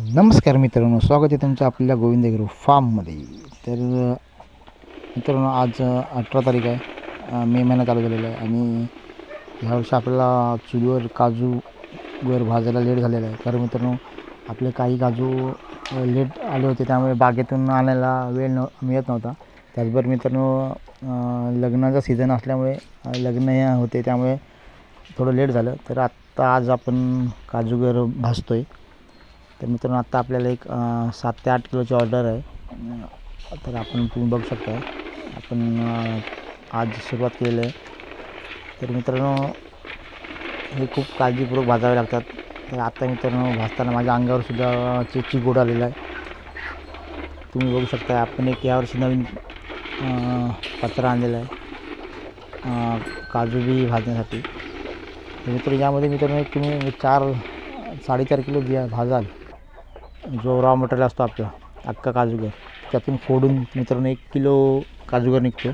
नमस्कार मित्रांनो स्वागत आहे तुमचं आपल्या गोविंद गुरु फार्ममध्ये. तर मित्रांनो आज अठरा तारीख आहे. मे महिना चालू झालेला आहे आणि ह्यावर्षी आपल्याला चुलीवर काजू वर भाजायला लेट झालेला आहे. कारण मित्रांनो आपले काही काजू लेट आले होते त्यामुळे बागेतून आणायला वेळ न मिळत नव्हता. त्याचबरोबर मित्रांनो लग्नाचा सीझन असल्यामुळे लग्न हे होते त्यामुळे थोडं लेट झालं. तर आत्ता आज आपण काजूगर भाजतो आहे तर मित्रांनो आत्ता आपल्याला एक सात ते आठ किलोची ऑर्डर आहे. तर आपण तुम्ही बघू शकता. आपण आज सुरुवात केलेली आहे. तर मित्रांनो हे खूप काळजीपूर्वक भाजावे लागतात. तर आता मित्रांनो भाजताना माझ्या अंगावर सुद्धा चिची गोड आलेला आहे. तुम्ही बघू शकता आपण एक यावर्षी नवीन पत्रा आणलेला आहे. काजू बी भाजण्यासाठी. तर मित्र यामध्ये मित्रांनो एक तुम्ही चार साडेचार किलो बिया भाजाल. जो रॉ मटेरियल असतो आपला अख्खा काजूगर. त्यातून फोडून मित्रांनो एक किलो काजूगर निघतो.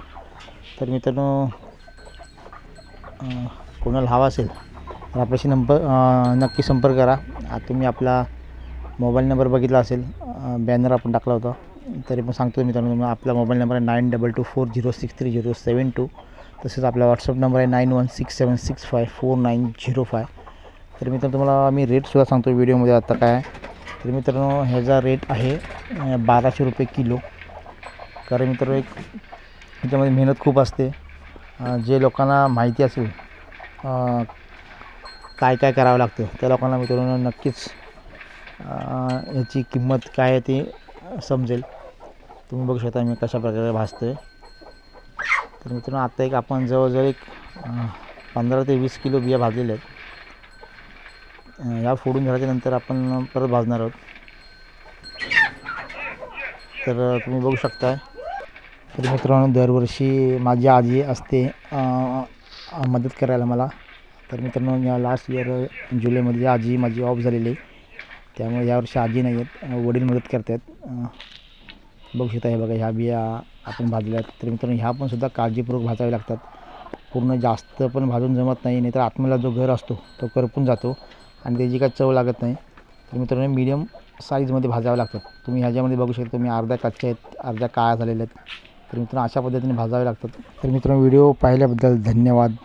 तर मित्रांनो कोणाला हवा असेल तर आपल्याशी नंबर नक्की संपर्क करा. तुम्ही आपला मोबाईल नंबर बघितला असेल बॅनर आपण टाकला होता तरी पण सांगतो मित्रांनो तुम्ही आपला मोबाईल नंबर आहे nine double two four zero six three zero seven two. तसेच आपला व्हॉट्सअप नंबर आहे nine one six seven six five four nine zero five. तर मित्रांनो तुम्हाला मी रेटसुद्धा सांगतो व्हिडिओमध्ये आता काय आहे. तर मित्रांनो ह्याचा रेट आहे बाराशे रुपये किलो. कारण मित्र एक ह्याच्यामध्ये मेहनत खूप असते. जे लोकांना माहिती असेल काय काय करावं लागतं त्या लोकांना मित्रांनो नक्कीच याची ह्याची किंमत काय आहे ती समजेल. तुम्ही बघू शकता मी कशा प्रकारे भाजतो आहे तर मित्रांनो आत्ता एक आपण जवळजवळ एक पंधरा ते वीस किलो बिया भाजलेल्या आहेत. या फोडून झाल्याच्यानंतर आपण परत भाजणार आहोत. तर तुम्ही बघू शकता तर मित्रांनो दरवर्षी माझी आजी असते मदत करायला मला. तर मित्रांनो या लास्ट इयर जुलैमध्ये आजी माझी ऑफ झालेली आहे त्यामुळे यावर्षी आजी नाही आहेत वडील मदत करत आहेत बघू शकता हे बघा ह्या बिया आपण भाजल्या आहेत तर मित्रांनो ह्या पण सुद्धा काळजीपूर्वक भाजाव्या लागतात. पूर्ण जास्त पण भाजून जमत नाही नाहीतर आतमधला जो घर असतो तो करपून जातो. आणि त्याची काय चव लागत नाही तर मित्रांनो मीडियम साईजमध्ये भाजावं लागतात. तुम्ही ह्याच्यामध्ये बघू शकता तुम्ही अर्ध्या कच्च्या आहेत अर्ध्या काळ्या झालेल्या आहेत. तर मित्रांनो अशा पद्धतीने भाजावे लागतात. तर मित्रांनो व्हिडिओ पाहिल्याबद्दल धन्यवाद.